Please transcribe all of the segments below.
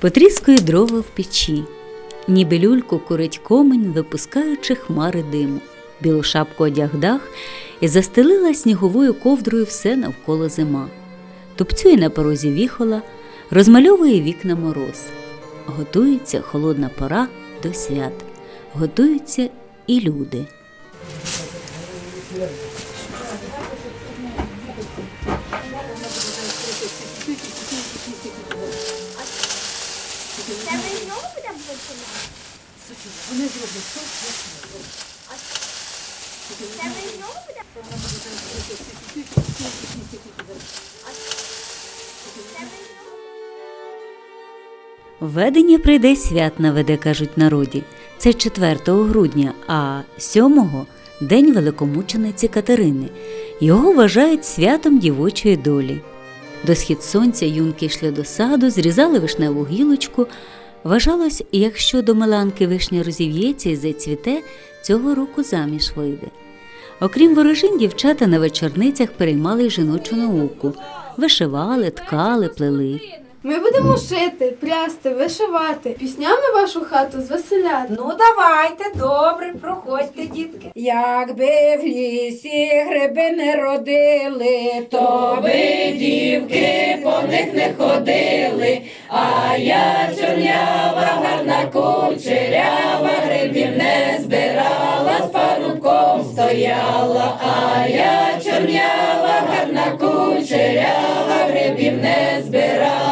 Потріскує дрова в печі, ніби люльку курить комень, випускаючи хмари диму. Білу шапку одяг дах і застелила сніговою ковдрою все навколо зима. Тупцює на порозі віхола, розмальовує вікна мороз. Готується холодна пора до свят, готуються і люди. Ми знову будемо? Це? Введення прийде свят наведе, кажуть народі. Це 4 грудня, а 7 – День великомучениці Катерини. Його вважають святом дівочої долі. До схід сонця юнки йшли до саду, зрізали вишневу гілочку. Вважалось, якщо до Меланки вишня розів'ється і зацвіте, цього року заміж вийде. Окрім ворожин, дівчата на вечорницях переймали жіночу науку, вишивали, ткали, плели. Ми будемо шити, прясти, вишивати, піснями вашу хату звеселяти. Ну, давайте, добре, проходьте, дітки. Якби в лісі гриби не родили, то би дівки по них не ходили. А я чорнява, гарна кучерява, грибів не збирала, з парубком стояла. А я чорнява, гарна кучерява, грибів не збирала,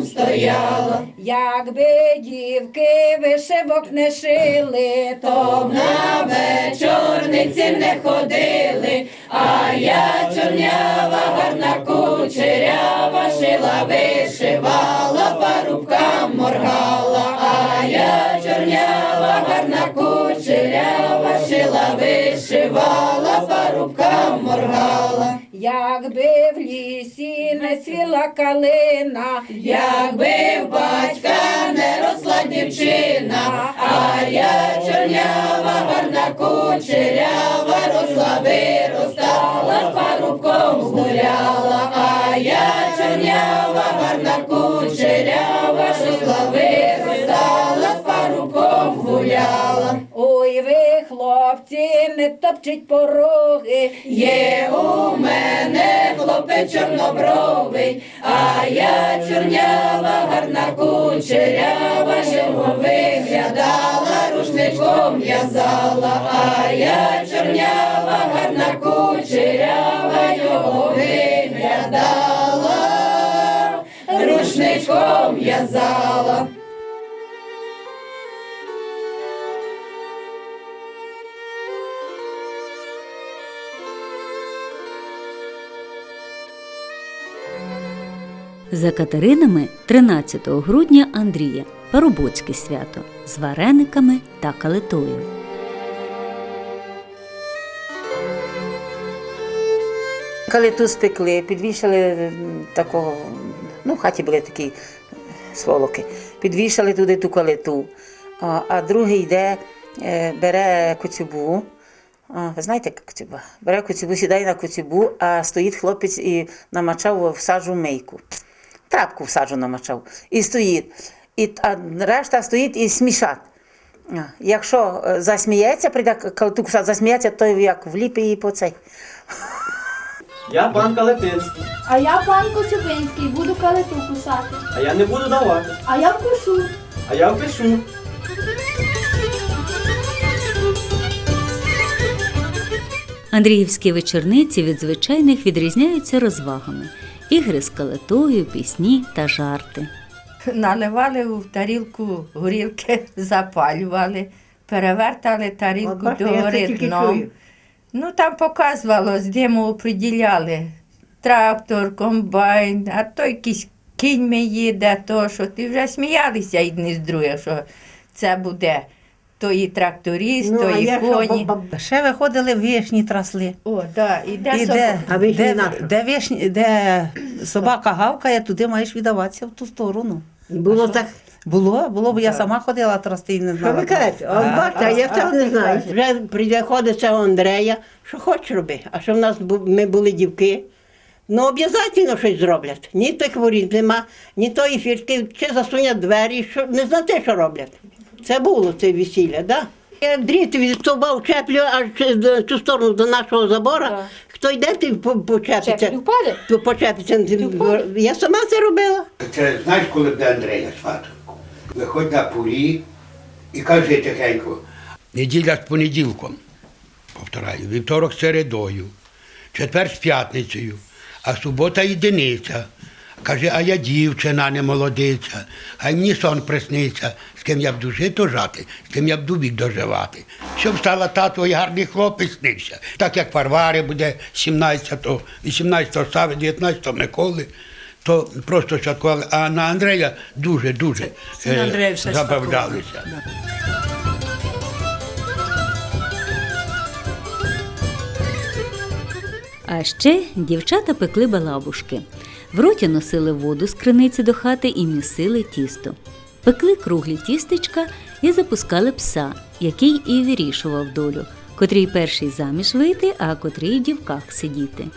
з стояла. Якби дівки вишивок не шили, то б на вечорниці не ходили. А я чорнява, гарна кучерява, шила, вишивала, парубкам моргала. А я чорнява, гарна кучерява, шила, вишивала, моргала. Якби в лісі не сіла калина, якби в батька не росла дівчина, а я чорнява, гарна кучерява, росла, виростала, з парубком згуляла, а я чорнява, гарна хлопці, не топчіть пороги, є у мене хлопець чорнобровий, а я чорнява, гарна кучерява, його виглядала, рушничком в'язала, а я чорнява, гарна кучерява, його виглядала, рушничком в'язала. За Катеринами 13 грудня Андрія Парубоцьке свято з варениками та калитою. Калиту спекли, підвішали такого, ну, в хаті були такі сволоки, підвішали туди ту калиту, а, а другий йде, е, бере коцюбу. Ви знаєте, коцюба? Бере коцюбу, сідає на коцюбу, а стоїть хлопець і намачав в саджу мийку. Трапку в саджу намачав. І стоїть. І, а решта стоїть і смішать. Якщо е, засміється, прийде калиту кусати, засміється, то як вліпить її по цей. Я пан Калетинський, А я пан Коцюбинський, буду калиту кусати. а я не буду давати, А я вкушу. а я впишу. Андріївські вечорниці від звичайних відрізняються розвагами, ігри з калитою, пісні та жарти. Наливали в тарілку горілки, запалювали, перевертали тарілку до гори дном. Ну там показувало, з диму оприділяли. Трактор, комбайн, а то якийсь кіньми їде, то що ти вже сміялися одні з других, що це буде то і тракторист, то і коні. Ще виходили вишні трасли. О, да, і де І де, де, де, вишні, де собака гавкає, туди маєш віддаватися в ту сторону. Було так. Було, було, бо я сама ходила трасти і не Що знала. ви кажете? О, бачите, а я цього не знаю. Вже приходить цього Андрея, що хочеш роби. А що в нас бу- ми були дівки, Ну, обов'язково щось зроблять. Ні тих воріт нема, ні тої фіртки, чи засунять двері, що, не знати, що роблять. Це було це весілля, да? Я дріт від стовба вчеплю аж в ту сторону до нашого забора. Хто йде, ти по- почепиться. То почепиться. Я сама це робила. Це знаєш, коли буде Андрея сваток? Виходь на поріг і кажи тихенько. Неділя з понеділком, повторяю, вівторок з середою, четвер з п'ятницею, а субота єдиниця. Каже, а я дівчина, не молодиця, а й мені сон присниться, з ким я буду жити жати, з ким я буду вік доживати. Щоб стала тато і гарний хлопець снився. Так як Варвари буде 17-го, 18-го Сави, 19-го Миколи, то просто святкували. А на Андрея дуже-дуже е, забавлялися. А ще дівчата пекли балабушки. В роті носили воду з криниці до хати і місили тісто. Пекли круглі тістечка і запускали пса, який і вирішував долю, котрий перший заміж вийти, а котрий в дівках сидіти. –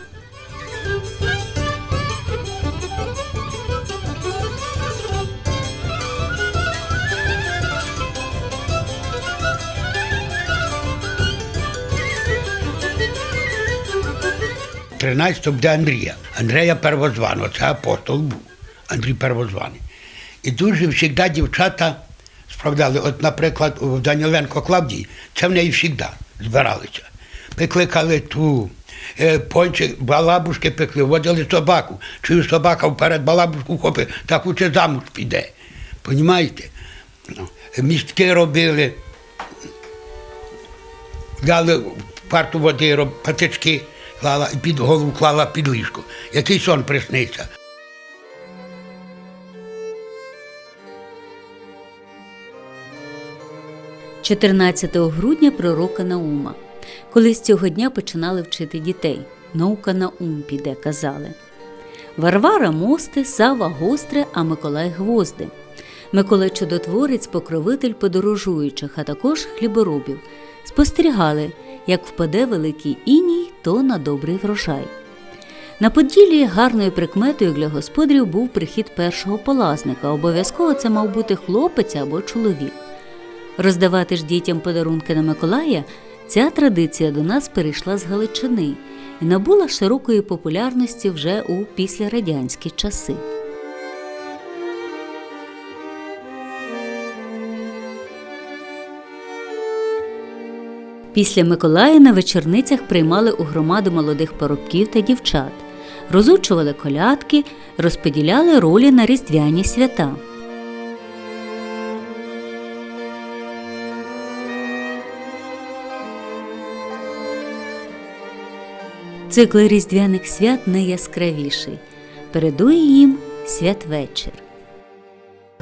13 буде Андрія. Андрея Первозваного, це апостол був. Андрій Первозваний. І дуже завжди дівчата справляли. От, наприклад, у Даніленко Клавдії, це в неї завжди збиралися. Пекли калиту, е, пончик, балабушки пекли, водили собаку. Чую, собака вперед балабушку хопить, так уче замуж піде. Понімаєте? Ну, Містки робили, дали парту води, патички клала під голову клала під ліжко. Який сон присниться. – 14 грудня пророка Наума. Колись цього дня починали вчити дітей. Наука на ум піде, казали. Варвара мости, Сава гостре, а Миколай гвозди. Миколай чудотворець, покровитель подорожуючих, а також хліборобів. Спостерігали, як впаде великий іній, то на добрий врожай. На Поділлі гарною прикметою для господарів був прихід першого полазника. Обов'язково це мав бути хлопець або чоловік. Роздавати ж дітям подарунки на Миколая ця традиція до нас перейшла з Галичини і набула широкої популярності вже у післярадянські часи. Після Миколая на вечорницях приймали у громаду молодих парубків та дівчат, розучували колядки, розподіляли ролі на різдвяні свята. Цикл різдвяних свят найяскравіший. Передує їм святвечір.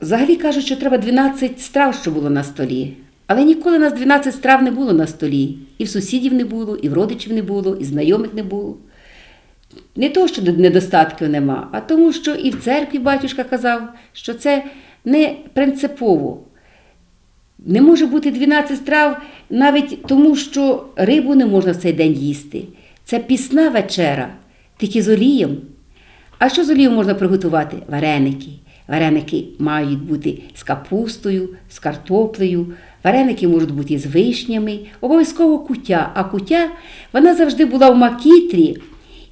Взагалі кажуть, що треба 12 страв, що було на столі. Але ніколи нас 12 страв не було на столі. І в сусідів не було, і в родичів не було, і знайомих не було. Не то, що недостатків нема, а тому, що і в церкві батюшка казав, що це не принципово. Не може бути 12 страв навіть тому, що рибу не можна в цей день їсти. Це пісна вечера, тільки з олієм. А що з олією можна приготувати? Вареники. Вареники мають бути з капустою, з картоплею. Вареники можуть бути з вишнями, обов'язково кутя. А кутя вона завжди була в макітрі.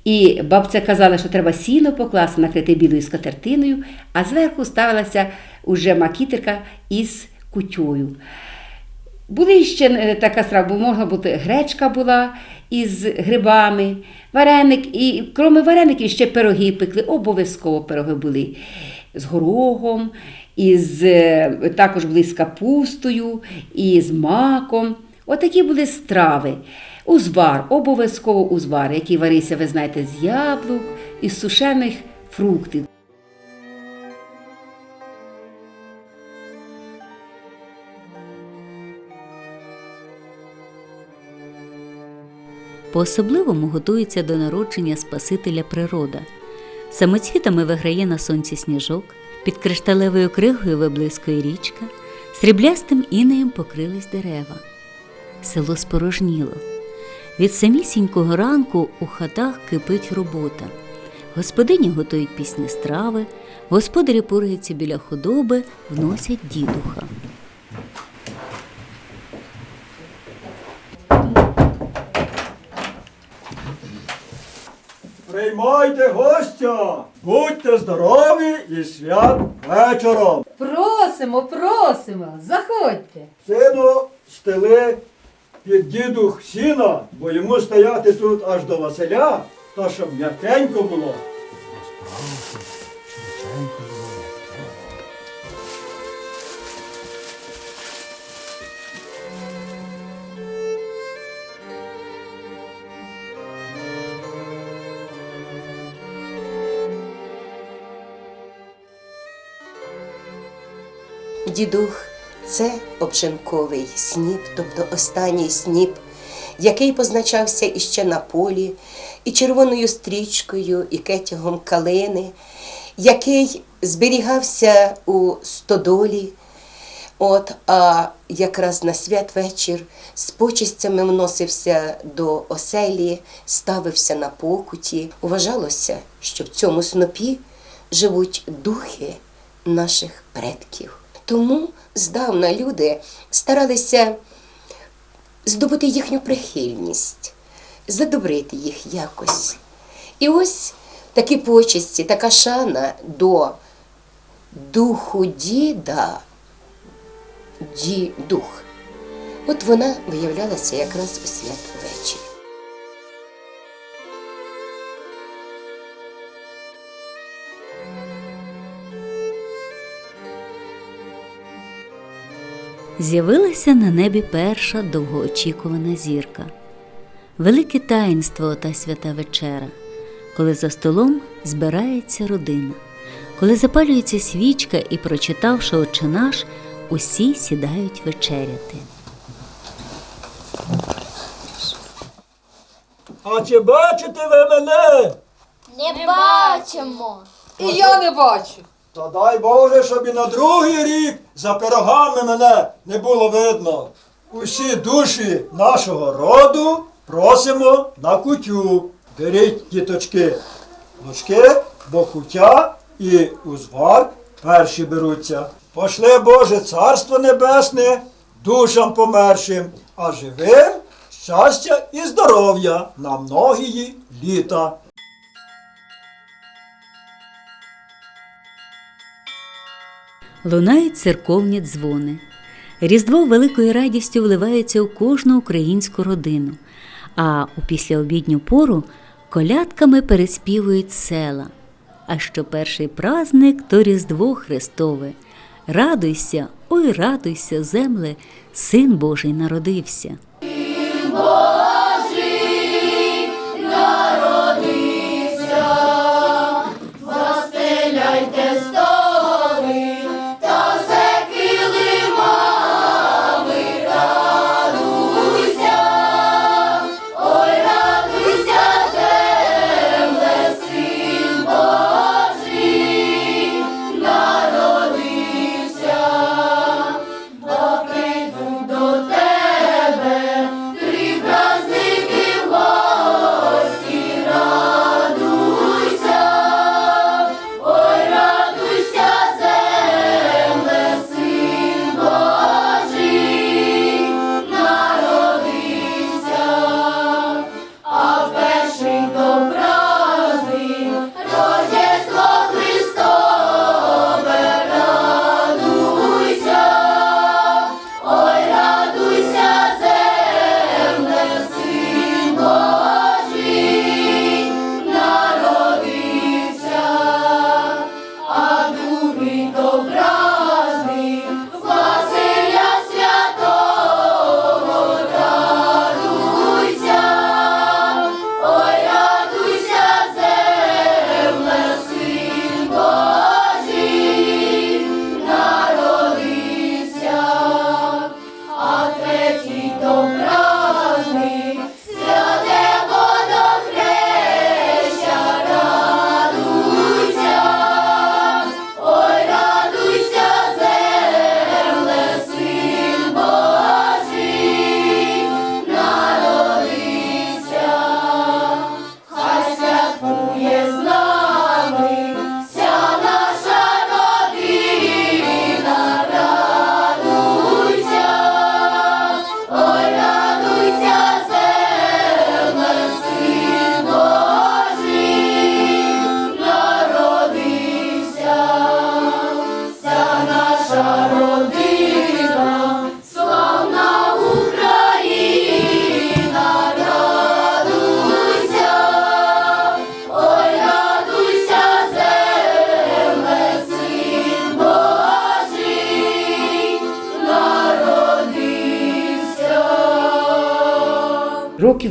І бабця казала, що треба сіно покласти, накрити білою скатертиною, а зверху ставилася уже макітерка із кутьою. Були ще е, така страва, бо можна бути гречка була із грибами, вареник, і крім вареників ще пироги пекли, обов'язково пироги були з горохом, із, також були з капустою, і з маком. Отакі були страви. Узвар, обов'язково узвар, який варився, ви знаєте, з яблук, із сушених фруктів. По-особливому готується до народження Спасителя природа. Самоцвітами виграє на сонці сніжок, під кришталевою кригою виблискує річка, сріблястим інеєм покрились дерева. Село спорожніло. Від самісінького ранку у хатах кипить робота. Господині готують пісні страви, господарі пораються біля худоби, вносять дідуха. Приймайте гостя, будьте здорові і свят вечором. Просимо, просимо, заходьте. Сину, стели під дідух сіна, бо йому стояти тут аж до Василя, та щоб м'якенько було. Дідух це обжинковий сніп, тобто останній сніп, який позначався іще на полі, і червоною стрічкою, і кетягом калини, який зберігався у стодолі. От, а якраз на святвечір з почистями вносився до оселі, ставився на покуті. Вважалося, що в цьому снопі живуть духи наших предків. Тому здавна люди старалися здобути їхню прихильність, задобрити їх якось. І ось такі почесті, така шана до духу діда, дідух. От вона виявлялася якраз у святвечір. З'явилася на небі перша довгоочікувана зірка. Велике таїнство та свята вечера, коли за столом збирається родина, коли запалюється свічка і, прочитавши «Отче наш, усі сідають вечеряти. А чи бачите ви мене? Не бачимо. І я не бачу. Та дай Боже, щоб і на другий рік за пирогами мене не було видно. Усі душі нашого роду просимо на кутю. Беріть, діточки, ложки, бо кутя і узвар перші беруться. Пошли Боже Царство Небесне душам помершим, а живим щастя і здоров'я на многії літа. Лунають церковні дзвони. Різдво великою радістю вливається у кожну українську родину, а у післяобідню пору колядками переспівують села. А що перший праздник, то Різдво Христове. Радуйся, ой, радуйся, земле, Син Божий народився.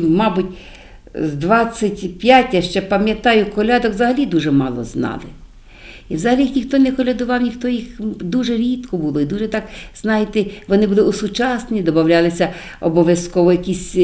Років, мабуть, з 25, я ще пам'ятаю, колядок взагалі дуже мало знали. І взагалі їх ніхто не колядував, ніхто їх дуже рідко було. І дуже так, знаєте, вони були осучасні, додавалися обов'язково якісь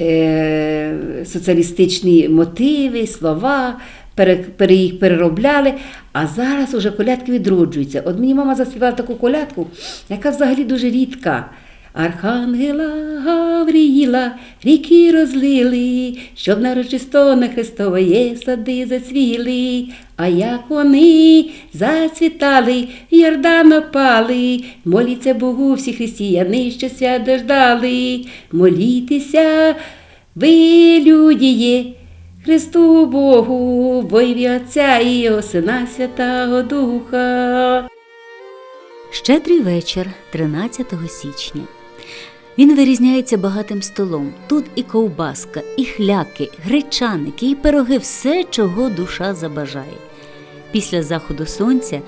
е, соціалістичні мотиви, слова, пере, пере, їх переробляли. А зараз уже колядки відроджуються. От мені мама заспівала таку колядку, яка взагалі дуже рідка. Архангела Гавріїла ріки розлили, щоб нарочисто на Христової сади зацвіли, а як вони зацвітали, в Йордан опали, моліться Богу всі християни, що свят дождали, молітеся, ви людіє, Христу Богу, ім'я Отця і Його Сина Святого Духа. Щедрий вечір 13 січня. Він вирізняється багатим столом. Тут і ковбаска, і хляки, гречаники, і пироги, все, чого душа забажає. Після заходу сонця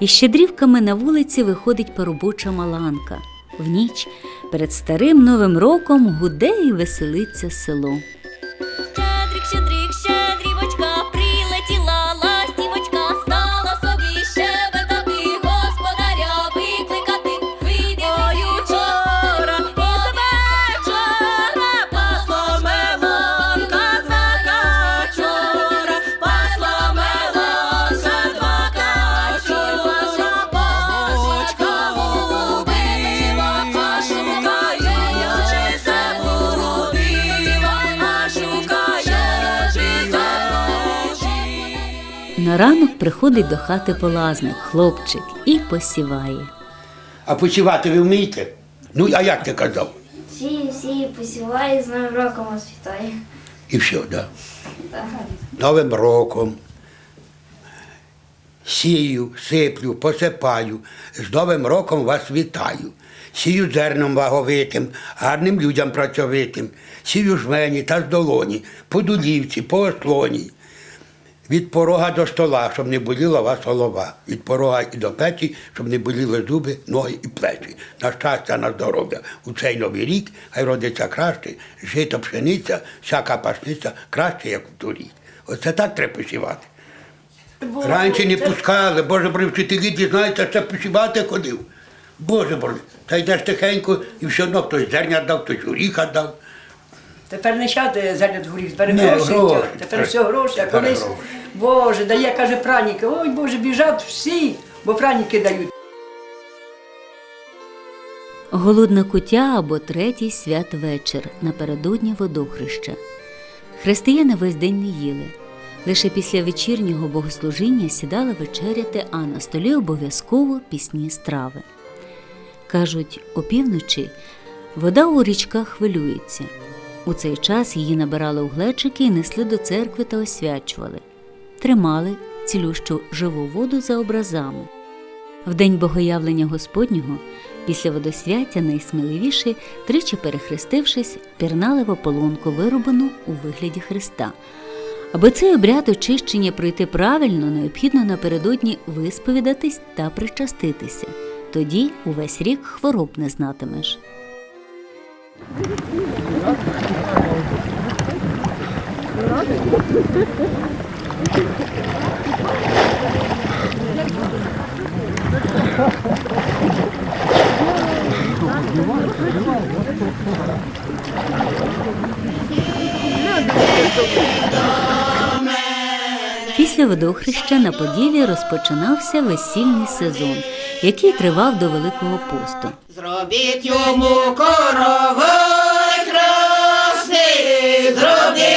із щедрівками на вулиці виходить поробоча маланка. В ніч перед старим новим роком гуде і веселиться село. Ранок приходить до хати полазник, хлопчик, і посіває. А почувати ви вмієте? Ну, а як ти казав? Всі, всі посіваю, з новим роком вас вітаю. І все, да. Новим роком. Сію, сиплю, посипаю. З Новим роком вас вітаю. Сію зерном ваговитим, гарним людям працьовитим, сію жмені та здолоні, по дулівці, по ослоні. Від порога до стола, щоб не боліла вас голова. Від порога і до печі, щоб не боліли зуби, ноги і плечі. На щастя, на здоров'я. У цей новий рік хай родиться краще, жито пшениця, всяка пашниця краще, як у торік. Оце так треба посівати. Раніше не пускали, Боже боже, вчителі дізнаються, що посівати ходив. Боже боже, та йдеш тихенько і все одно хтось зерня дав, хтось горіха дав. Тепер не щати зерня горіх, тепер Не, гроші. Тепер все гроші, а Тепер колись, гроші. Боже, дає, каже, праніки. Ой, Боже, біжать всі, бо праніки дають. Голодна кутя або третій святвечір напередодні водохреща. Християни весь день не їли. Лише після вечірнього богослужіння сідали вечеряти, а на столі обов'язково пісні страви. Кажуть, опівночі вода у річках хвилюється. У цей час її набирали у глечики і несли до церкви та освячували. Тримали цілющу живу воду за образами. В день богоявлення Господнього, після водосвяття найсміливіші, тричі перехрестившись, пірнали в ополонку, вироблену у вигляді Христа. Аби цей обряд очищення пройти правильно, необхідно напередодні висповідатись та причаститися. Тоді увесь рік хвороб не знатимеш. Після водохреща на Поділі розпочинався весільний сезон, який тривав до Великого посту. Зробіть йому коровай красний, зробіть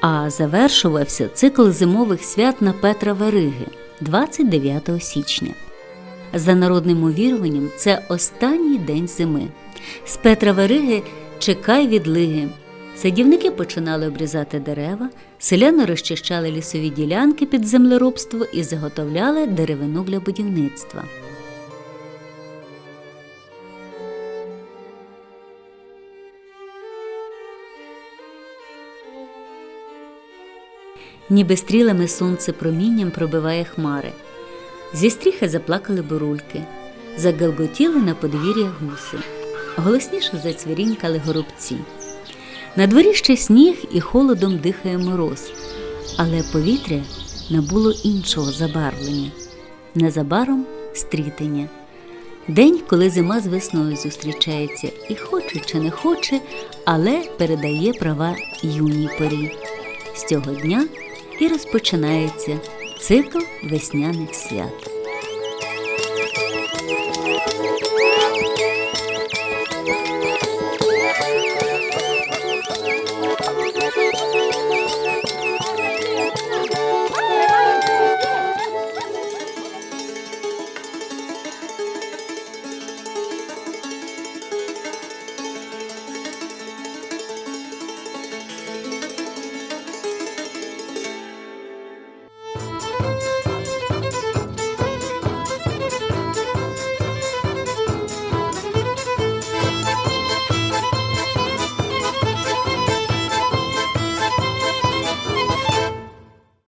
А завершувався цикл зимових свят на Петра Вериги 29 січня. За народним увіруванням, це останній день зими. З Петра Вериги чекай відлиги. Садівники починали обрізати дерева, селяни розчищали лісові ділянки під землеробство і заготовляли деревину для будівництва. Ніби стрілами сонце промінням пробиває хмари. Зі стріхи заплакали бурульки, загелготіли на подвір'я гуси, голосніше зацвірінькали горобці. На дворі ще сніг і холодом дихає мороз, але повітря набуло іншого забарвлення. Незабаром стрітення. День, коли зима з весною зустрічається і хоче чи не хоче, але передає права юній порі. З цього дня і розпочинається цикл весняних свят.